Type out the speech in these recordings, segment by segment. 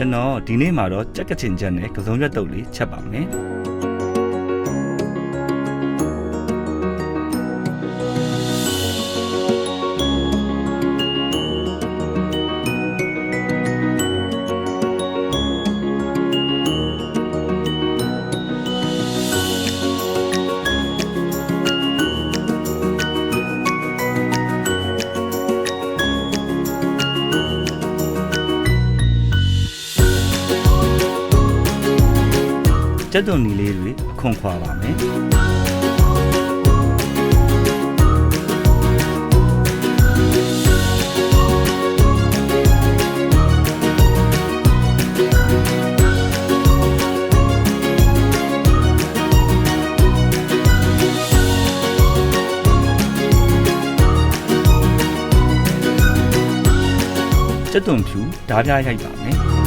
ကျွန်တော်ဒီနေ့မှာတော့ကြက်ကချင်ချက်နဲ့ကစုံရွက်တုပ်လေးချက်ပါမယ် ကြက်သွန်နီလေးတွေအခွန်ခွာပါမယ်ကြက်သွန်ဖြူဓားပြားရိုက်ပါမယ်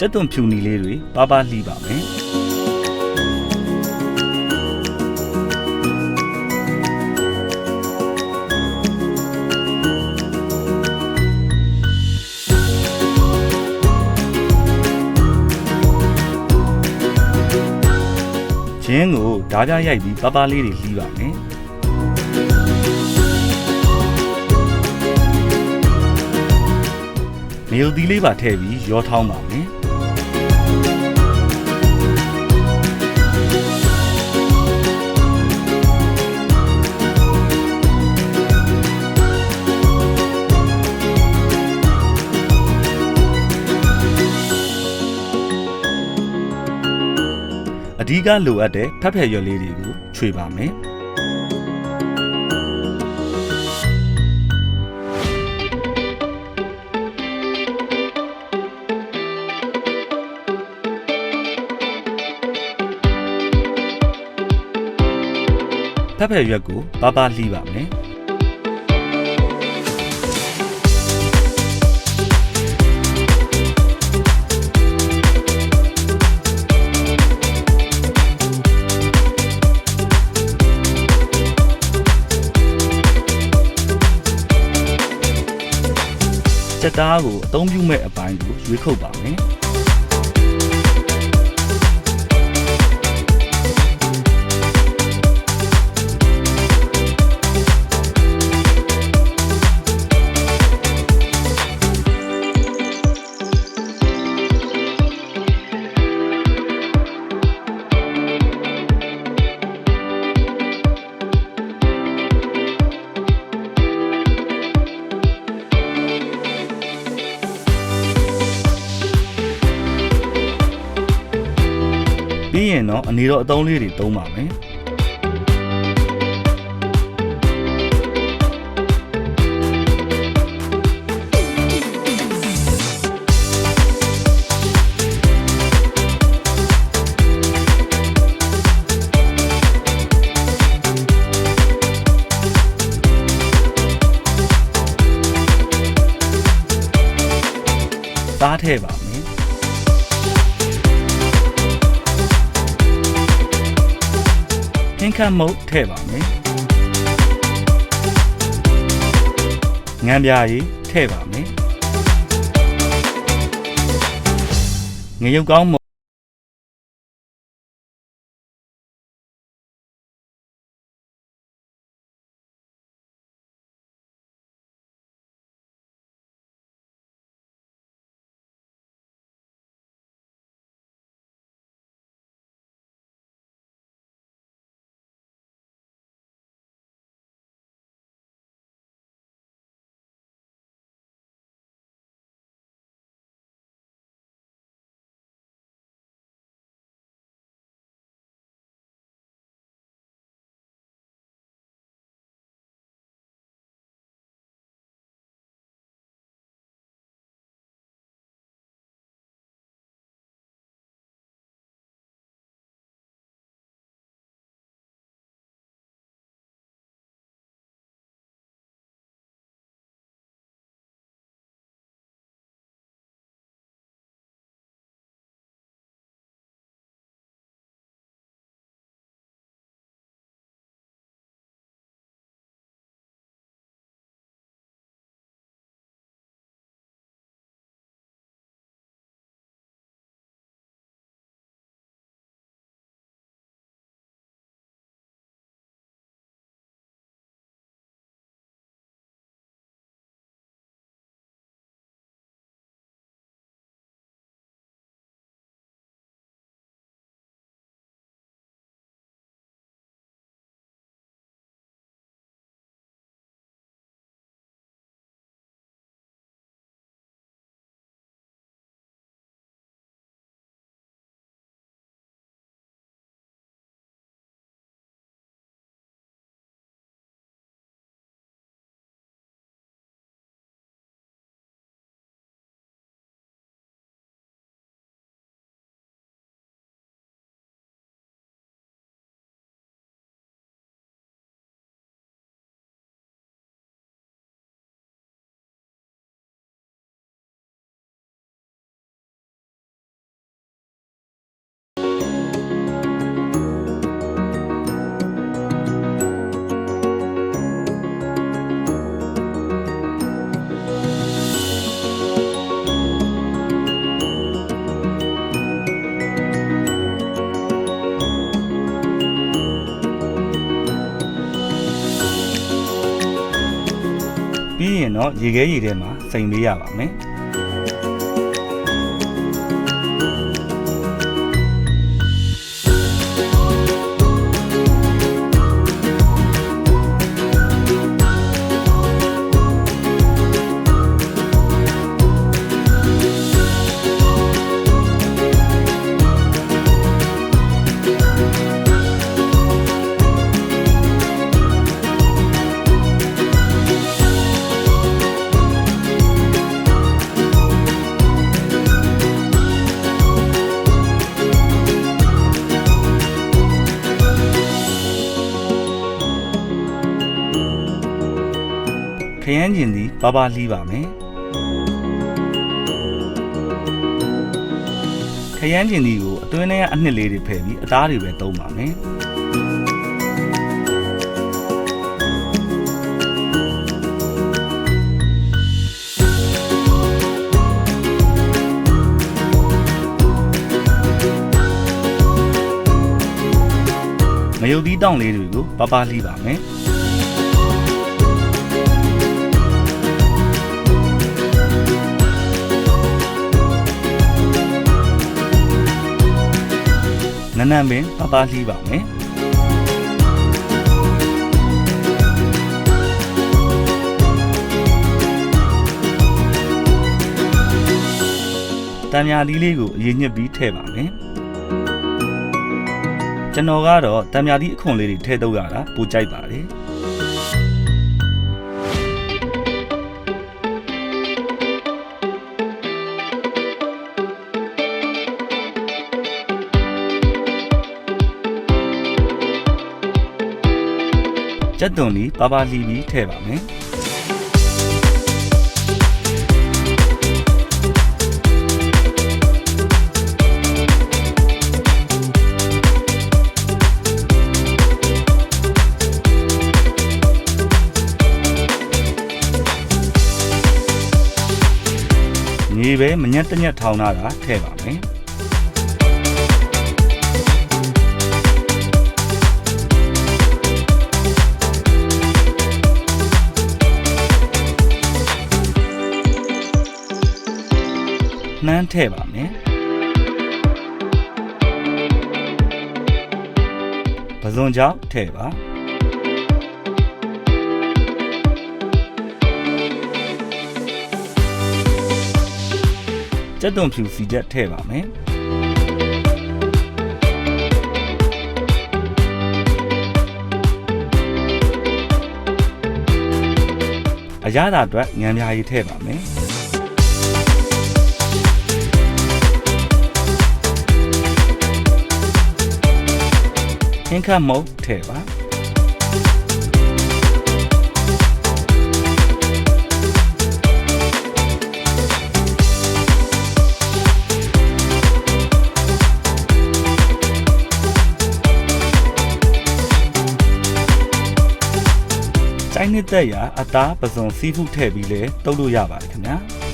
ကြက်သွန်ဖြူနီလေးတွေပါပါလှီးပါမယ်ဂျင်းကိုဓားပြားရိုက်ပြီးပါပါလေးတွေလှီးပါမယ်နေုပ်သီးလေးပါထည့်ပြီးရောထောင်းပါမယ် ကလိုအပ်တဲ့ဖက်ဖက်ရွက်လေးတွေကိုခြွေပါမယ်ဖက်ဖက်ရွက်ကိုပါပါလှီးပါမယ် စက်သားကိုအသုံးပြုမဲ့အပိုင်းကိုရွေးခုတ်ပါမယ် ရင်တော့အနေတော့အသုံးလေးတွေသုံးပါမယ်သားထည့်ပါ ခတ်မုတ်ထည့်ပါမယ်ငံပြားရီထည့်ပါမယ်ငရုတ်ကောင်း တ်ရင်တော့ရေခဲရေထဲမှာစိန်ပေးရပါမယ် ခရမ်းကျင်သည်ပါပါလှီးပါမယ်ခရမ်းကျင်သည်ကိုအတွင်းထဲကအနှစ်လေးတွေဖယ်ပြီးအသားတွေပဲသုံးပါမယ်မယုတ်သီးတောင့်လေးတွေကိုပါပါလှီးပါမယ် နန်းနန်းပင်ပပလှီးပါမယ်တံမြာသီးလေးကိုအရင်ညှစ်ပြီးထည့်ပါမယ်ကျွန်တော်ကတော့တံမြာသီးအခွန်လေးတွေထည့်တော့ရတာပိုကြိုက်ပါတယ် ကြက်သွန်လေးပပလှီးပြီးထည့်ပါမယ်ညီပဲမညက်တညက်ထောင်းလာတာထည့်ပါမယ် နှမ်းထည့်ပါမယ်ပဇွန်ကြောင့်ထည့်ပါကြက်သွန်ဖြူစီချက်ထည့်ပါမယ်အရသာအတွက်ငံပြားရီထည့်ပါမယ် ဟင်းခတ်မုတ်ထည့်ပါကျိုင်းနှစ်သက်ရာအသားပစုံစီးဖူးထည့်ပြီးလဲတုပ်လို့ရပါတယ်ခင်ဗျာ